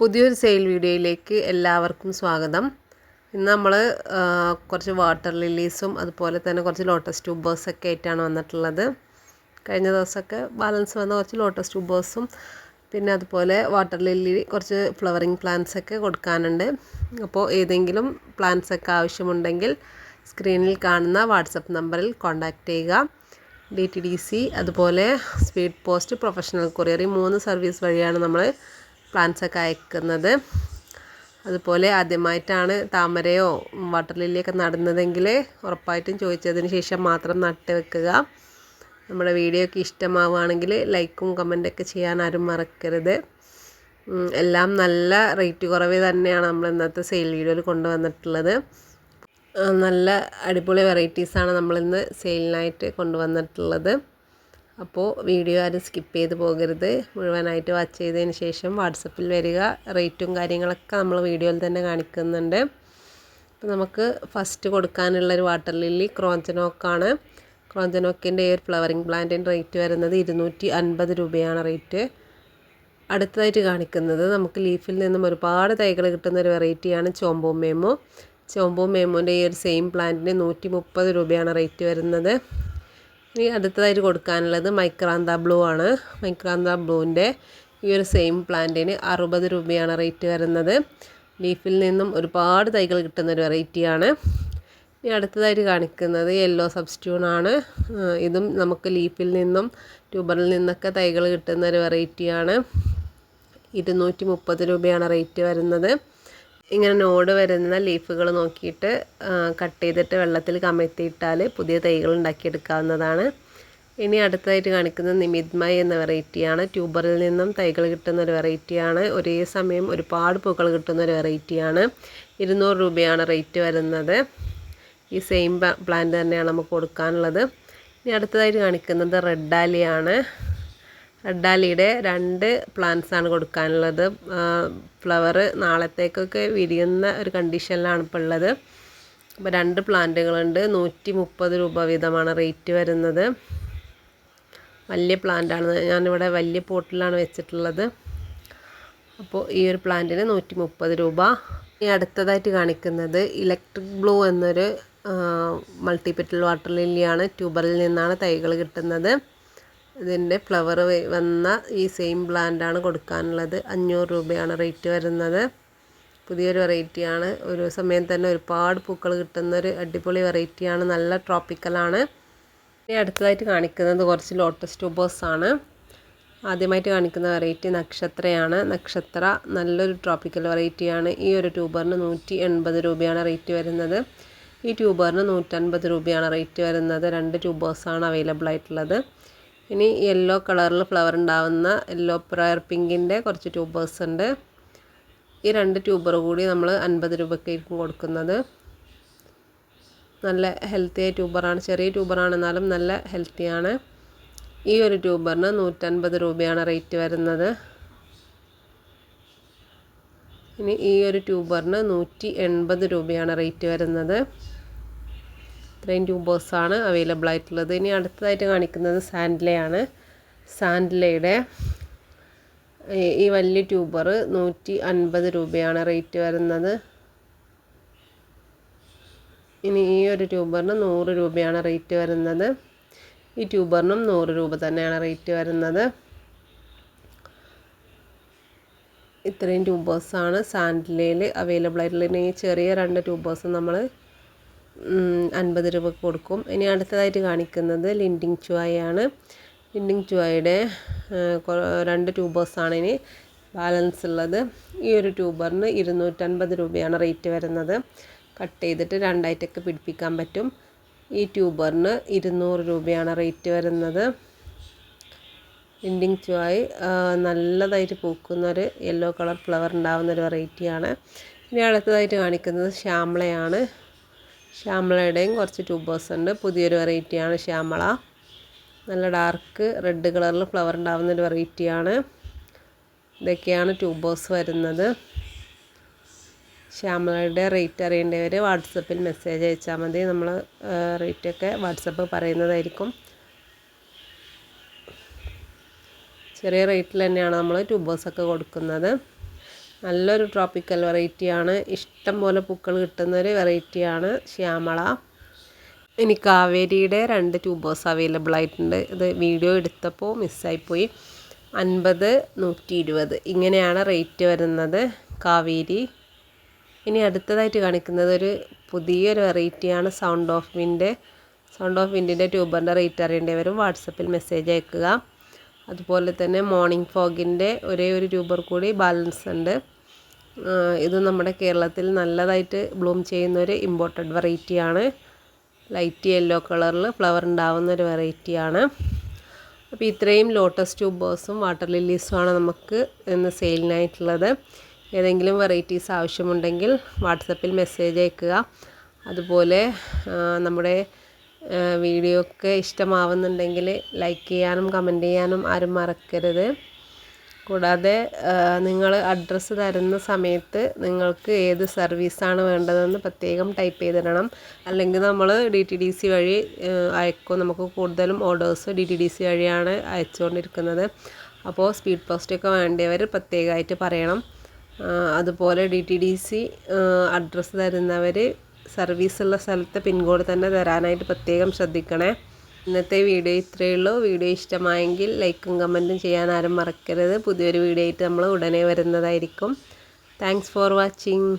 പുതിയൊരു സെയിൽ വീഡിയോയിലേക്ക് എല്ലാവർക്കും സ്വാഗതം. ഇന്ന് നമ്മൾ കുറച്ച് വാട്ടർ ലില്ലീസും അതുപോലെ തന്നെ കുറച്ച് ലോട്ടസ് ട്യൂബേഴ്സൊക്കെ ആയിട്ടാണ് വന്നിട്ടുള്ളത്. കഴിഞ്ഞ ദിവസമൊക്കെ ബാലൻസ് വന്ന കുറച്ച് ലോട്ടസ് ട്യൂബേഴ്സും പിന്നെ അതുപോലെ വാട്ടർ ലില്ലി കുറച്ച് ഫ്ലവറിങ് പ്ലാന്റ്സ് ഒക്കെ കൊടുക്കാനുണ്ട്. അപ്പോൾ ഏതെങ്കിലും പ്ലാന്റ്സ് ഒക്കെ ആവശ്യമുണ്ടെങ്കിൽ സ്ക്രീനിൽ കാണുന്ന വാട്സപ്പ് നമ്പറിൽ കോൺടാക്റ്റ് ചെയ്യുക. ഡി ടി ഡി സി അതുപോലെ സ്പീഡ് പോസ്റ്റ് പ്രൊഫഷണൽ കൊറിയർ ഈ മൂന്ന് സർവീസ് വഴിയാണ് നമ്മൾ പ്ലാന്റ്സ് ഒക്കെ അയക്കുന്നത്. അതുപോലെ ആദ്യമായിട്ടാണ് താമരയോ വാട്ടർ ലില്ലിയൊക്കെ നടുന്നതെങ്കിൽ ഉറപ്പായിട്ടും ചോദിച്ചതിന് ശേഷം മാത്രം നട്ട് വെക്കുക. നമ്മുടെ വീഡിയോ ഒക്കെ ഇഷ്ടമാവുകയാണെങ്കിൽ ലൈക്കും കമന്റൊക്കെ ചെയ്യാൻ ആരും മറക്കരുത്. എല്ലാം നല്ല റേറ്റ് കുറവ് തന്നെയാണ് നമ്മൾ ഇന്നത്തെ സെയിൽ വീഡിയോയിൽ കൊണ്ടുവന്നിട്ടുള്ളത്. നല്ല അടിപൊളി വെറൈറ്റീസാണ് നമ്മളിന്ന് സെയിലിനായിട്ട് കൊണ്ടുവന്നിട്ടുള്ളത്. അപ്പോൾ വീഡിയോ ആരും സ്കിപ്പ് ചെയ്ത് പോകരുത്. മുഴുവനായിട്ട് വാച്ച് ചെയ്തതിന് ശേഷം വാട്സപ്പിൽ വരിക. റേറ്റും കാര്യങ്ങളൊക്കെ നമ്മൾ വീഡിയോയിൽ തന്നെ കാണിക്കുന്നുണ്ട്. അപ്പോൾ നമുക്ക് ഫസ്റ്റ് കൊടുക്കാനുള്ളൊരു വാട്ടർ ലില്ലി ക്രോഞ്ചനോക്കാണ് ക്രോഞ്ചനോക്കിന്റെ ഒരു ഫ്ലവറിങ് പ്ലാന്റിന്റെ റേറ്റ് വരുന്നത് ഇരുന്നൂറ്റി അൻപത് രൂപയാണ് റേറ്റ് അടുത്തതായിട്ട് കാണിക്കുന്നത് നമുക്ക് ലീഫിൽ നിന്നും ഒരുപാട് തൈകൾ കിട്ടുന്ന ഒരു വെറൈറ്റിയാണ് ചോമ്പോ മേമോ ചോമ്പോ മേമോന്റെ ഈ ഒരു സെയിം പ്ലാന്റിന് നൂറ്റി മുപ്പത് രൂപയാണ് റേറ്റ് വരുന്നത്. ഇനി അടുത്തതായിട്ട് കൊടുക്കാനുള്ളത് മൈക്രാന്ത ബ്ലൂ ആണ്. മൈക്രാന്ത ബ്ലൂവിന്റെ ഈ ഒരു സെയിം പ്ലാന്റിന് അറുപത് രൂപയാണ് റേറ്റ് വരുന്നത്. ലീഫിൽ നിന്നും ഒരുപാട് തൈകൾ കിട്ടുന്ന ഒരു വെറൈറ്റിയാണ് ഇനി അടുത്തതായിട്ട് കാണിക്കുന്നത് യെല്ലോ സബ്സ്റ്റ്യൂൺ ആണ്. ഇതും നമുക്ക് ലീഫിൽ നിന്നും ട്യൂബറിൽ നിന്നൊക്കെ തൈകൾ കിട്ടുന്ന ഒരു വെറൈറ്റിയാണ് ഇരുന്നൂറ്റി മുപ്പത് രൂപയാണ് റേറ്റ് വരുന്നത്. ഇങ്ങനെ നോട് വരുന്ന ലീഫുകൾ നോക്കിയിട്ട് കട്ട് ചെയ്തിട്ട് വെള്ളത്തിൽ കമഴ്ത്തിയിട്ടാൽ പുതിയ തൈകൾ ഉണ്ടാക്കിയെടുക്കാവുന്നതാണ്. ഇനി അടുത്തതായിട്ട് കാണിക്കുന്നത് നിമിത്മയ് എന്ന വെറൈറ്റിയാണ്. ട്യൂബറിൽ നിന്നും തൈകൾ കിട്ടുന്ന ഒരു വെറൈറ്റിയാണ്. ഒരേ സമയം ഒരുപാട് പൂക്കൾ കിട്ടുന്ന ഒരു വെറൈറ്റിയാണ്. ഇരുന്നൂറ് രൂപയാണ് റേറ്റ് വരുന്നത്. ഈ സെയിം പ്ലാന്റ് തന്നെയാണ് നമുക്ക് കൊടുക്കാനുള്ളത്. ഇനി അടുത്തതായിട്ട് കാണിക്കുന്നത് റെഡ് ഡാലിയാണ്. റെഡാലിയുടെ രണ്ട് പ്ലാന്റ്സ് ആണ് കൊടുക്കാനുള്ളത്. ഫ്ലവർ നാളത്തേക്കൊക്കെ വിരിയുന്ന ഒരു കണ്ടീഷനിലാണ് ഇപ്പോൾ ഉള്ളത്. അപ്പോൾ രണ്ട് പ്ലാന്റുകളുണ്ട് നൂറ്റി മുപ്പത് രൂപ വീതമാണ് റേറ്റ് വരുന്നത്. വലിയ പ്ലാന്റാണ് ഞാനിവിടെ വലിയ പോട്ടിലാണ് വെച്ചിട്ടുള്ളത്. അപ്പോൾ ഈ ഒരു പ്ലാന്റിന് നൂറ്റി മുപ്പത് രൂപ. ഈ അടുത്തതായിട്ട് കാണിക്കുന്നത് ഇലക്ട്രിക് ബ്ലൂ എന്നൊരു മൾട്ടിപെറ്റൽ വാട്ടർ ലില്ലിയാണ് ട്യൂബറിൽ നിന്നാണ് തൈകൾ കിട്ടുന്നത്. ഇതിന്റെ ഫ്ലവർ വന്ന ഈ സെയിം പ്ലാന്റാണ് കൊടുക്കാനുള്ളത്. അഞ്ഞൂറ് രൂപയാണ് റേറ്റ് വരുന്നത്. പുതിയൊരു വെറൈറ്റിയാണ് ഒരു സമയം തന്നെ ഒരുപാട് പൂക്കൾ കിട്ടുന്നൊരു അടിപൊളി വെറൈറ്റിയാണ് നല്ല ട്രോപ്പിക്കലാണ് ഇനി അടുത്തതായിട്ട് കാണിക്കുന്നത് കുറച്ച് ലോട്ടസ് ട്യൂബേഴ്സ് ആണ്. ആദ്യമായിട്ട് കാണിക്കുന്ന വെറൈറ്റി നക്ഷത്രയാണ്. നക്ഷത്ര നല്ലൊരു ട്രോപ്പിക്കൽ വെറൈറ്റിയാണ് ഈ ഒരു ട്യൂബറിന് നൂറ്റി എൺപത് രൂപയാണ് റേറ്റ് വരുന്നത്. ഈ ട്യൂബറിന് നൂറ്റൻപത് രൂപയാണ് റേറ്റ് വരുന്നത്. രണ്ട് ട്യൂബേഴ്സാണ് അവൈലബിൾ ആയിട്ടുള്ളത്. ഇനി യെല്ലോ കളറിൽ ഫ്ലവർ ഉണ്ടാവുന്ന യെല്ലോ പ്രയർ പിങ്കിന്റെ കുറച്ച് ട്യൂബേഴ്സ് ഉണ്ട് ഈ രണ്ട് ട്യൂബർ കൂടി നമ്മൾ അൻപത് രൂപയ്ക്കായിരിക്കും കൊടുക്കുന്നത്. നല്ല ഹെൽത്തി ആയ ട്യൂബറാണ് ചെറിയ ട്യൂബറാണെന്നാലും നല്ല ഹെൽത്തിയാണ് ഈ ഒരു ട്യൂബറിന് നൂറ്റൻപത് രൂപയാണ് റേറ്റ് വരുന്നത്. ഇനി ഈ ഒരു ട്യൂബറിന് നൂറ്റി എൺപത് രൂപയാണ് റേറ്റ് വരുന്നത്. ഇത്രയും ട്യൂബേഴ്സാണ് അവൈലബിൾ ആയിട്ടുള്ളത്. ഇനി അടുത്തതായിട്ട് കാണിക്കുന്നത് സാൻഡ്ലയാണ്. സാൻഡ്ലയുടെ ഈ വലിയ ട്യൂബർ നൂറ്റി അൻപത് രൂപയാണ് റേറ്റ് വരുന്നത്. ഇനി ഈ ഒരു ട്യൂബറിന് നൂറ് രൂപയാണ് റേറ്റ് വരുന്നത്. ഈ ട്യൂബറിനും നൂറ് രൂപ തന്നെയാണ് റേറ്റ് വരുന്നത്. ഇത്രയും ട്യൂബേഴ്സാണ് സാൻഡിലയിൽ അവൈലബിൾ ആയിട്ടുള്ളത്. ഈ ചെറിയ രണ്ട് ട്യൂബേഴ്സ് നമ്മൾ അൻപത് രൂപ കൊടുക്കും. ഇനി അടുത്തതായിട്ട് കാണിക്കുന്നത് ലിൻഡിങ് ചുവായാണ്. ലിൻഡിങ് ചുവായുടെ രണ്ട് ട്യൂബേഴ്സാണ് ഇനി ബാലൻസ് ഉള്ളത്. ഈ ഒരു ട്യൂബറിന് ഇരുന്നൂറ്റൻപത് രൂപയാണ് റേറ്റ് വരുന്നത്. കട്ട് ചെയ്തിട്ട് രണ്ടായിട്ടൊക്കെ പിടിപ്പിക്കാൻ പറ്റും. ഈ ട്യൂബറിന് ഇരുന്നൂറ് രൂപയാണ് റേറ്റ് വരുന്നത്. ലിൻഡിങ് ചുവായി നല്ലതായിട്ട് പൂക്കുന്നൊരു യെല്ലോ കളർ ഫ്ലവർ ഉണ്ടാകുന്നൊരു വെറൈറ്റിയാണ്. ഇനി അടുത്തതായിട്ട് കാണിക്കുന്നത് ശ്യാമളയാണ്. ശ്യാമളയുടെയും കുറച്ച് ട്യൂബേഴ്സ് ഉണ്ട്. പുതിയൊരു വെറൈറ്റിയാണ് ശ്യാമള. നല്ല ഡാർക്ക് റെഡ് കളറിൽ ഫ്ലവർ ഉണ്ടാകുന്ന ഒരു വെറൈറ്റിയാണ്. ഇതൊക്കെയാണ് ട്യൂബേഴ്സ് വരുന്നത്. ശ്യാമളയുടെ റേറ്റ് അറിയേണ്ടവർ വാട്സപ്പിൽ മെസ്സേജ് അയച്ചാൽ മതി. നമ്മൾ റേറ്റൊക്കെ വാട്സപ്പ് പറയുന്നതായിരിക്കും. ചെറിയ റേറ്റിൽ തന്നെയാണ് നമ്മൾ ട്യൂബേഴ്സൊക്കെ കൊടുക്കുന്നത്. നല്ലൊരു ട്രോപ്പിക്കൽ വെറൈറ്റിയാണ് ഇഷ്ടം പോലെ പൂക്കൾ കിട്ടുന്നൊരു വെറൈറ്റിയാണ് ശ്യാമള. ഇനി കാവേരിയുടെ രണ്ട് ട്യൂബേഴ്സ് അവൈലബിൾ ആയിട്ടുണ്ട്. ഇത് വീഡിയോ എടുത്തപ്പോൾ മിസ്സായിപ്പോയി അൻപത് നൂറ്റി ഇരുപത് ഇങ്ങനെയാണ് റേറ്റ് വരുന്നത് കാവേരി. ഇനി അടുത്തതായിട്ട് കാണിക്കുന്നത് ഒരു പുതിയൊരു വെറൈറ്റിയാണ് സൗണ്ട് ഓഫ് വിന്റെ സൗണ്ട് ഓഫ് വിൻഡിന്റെ ട്യൂബറിന്റെ റേറ്റ് അറിയേണ്ടി വരും വാട്സപ്പിൽ മെസ്സേജ് അയക്കുക. അതുപോലെ തന്നെ മോർണിംഗ് ഫോഗിന്റെ ഒരേ ഒരു ട്യൂബർ കൂടി ബാലൻസ് ഉണ്ട്. ഇത് നമ്മുടെ കേരളത്തിൽ നല്ലതായിട്ട് ബ്ലൂം ചെയ്യുന്ന ഒരു ഇമ്പോർട്ടഡ് വെറൈറ്റിയാണ്. ലൈറ്റ് യെല്ലോ കളറിൽ ഫ്ലവർ ഉണ്ടാവുന്ന ഒരു വെറൈറ്റിയാണ്. അപ്പോൾ ഇത്രയും ലോട്ടസ് ട്യൂബേഴ്സും വാട്ടർ ലില്ലീസുമാണ് നമുക്ക് ഇന്ന് സെയിലിനായിട്ടുള്ളത്. ഏതെങ്കിലും വെറൈറ്റീസ് ആവശ്യമുണ്ടെങ്കിൽ വാട്സപ്പിൽ മെസ്സേജ് അയക്കുക. അതുപോലെ നമ്മുടെ വീഡിയോ ഒക്കെ ഇഷ്ടമാവുന്നുണ്ടെങ്കിൽ ലൈക്ക് ചെയ്യാനും കമന്റ് ചെയ്യാനും ആരും മറക്കരുത്. കൂടാതെ നിങ്ങൾ അഡ്രസ്സ് തരുന്ന സമയത്ത് നിങ്ങൾക്ക് ഏത് സർവീസാണ് വേണ്ടതെന്ന് പ്രത്യേകം ടൈപ്പ് ചെയ്ത് ചെയ്തിടണം. അല്ലെങ്കിൽ നമ്മൾ ഡി ടി ഡി സി വഴി അയക്കും. നമുക്ക് കൂടുതലും orders D T D C വഴിയാണ് അയച്ചുകൊണ്ടിരിക്കുന്നത്. അപ്പോൾ സ്പീഡ് പോസ്റ്റൊക്കെ വേണ്ടിയവർ പ്രത്യേകമായിട്ട് പറയണം. അതുപോലെ D T D C address തരുന്നവർ സർവീസുള്ള സ്ഥലത്തെ പിൻകോഡ് തന്നെ തരാനായിട്ട് പ്രത്യേകം ശ്രദ്ധിക്കണേ. ഇന്നത്തെ വീഡിയോ ഇത്രയേ ഉള്ളൂ. വീഡിയോ ഇഷ്ടമായെങ്കിൽ ലൈക്കും കമന്റും ചെയ്യാൻ ആരും മറക്കരുത്. പുതിയൊരു വീഡിയോ ആയിട്ട് നമ്മൾ ഉടനെ വരുന്നതായിരിക്കും. Thanks for watching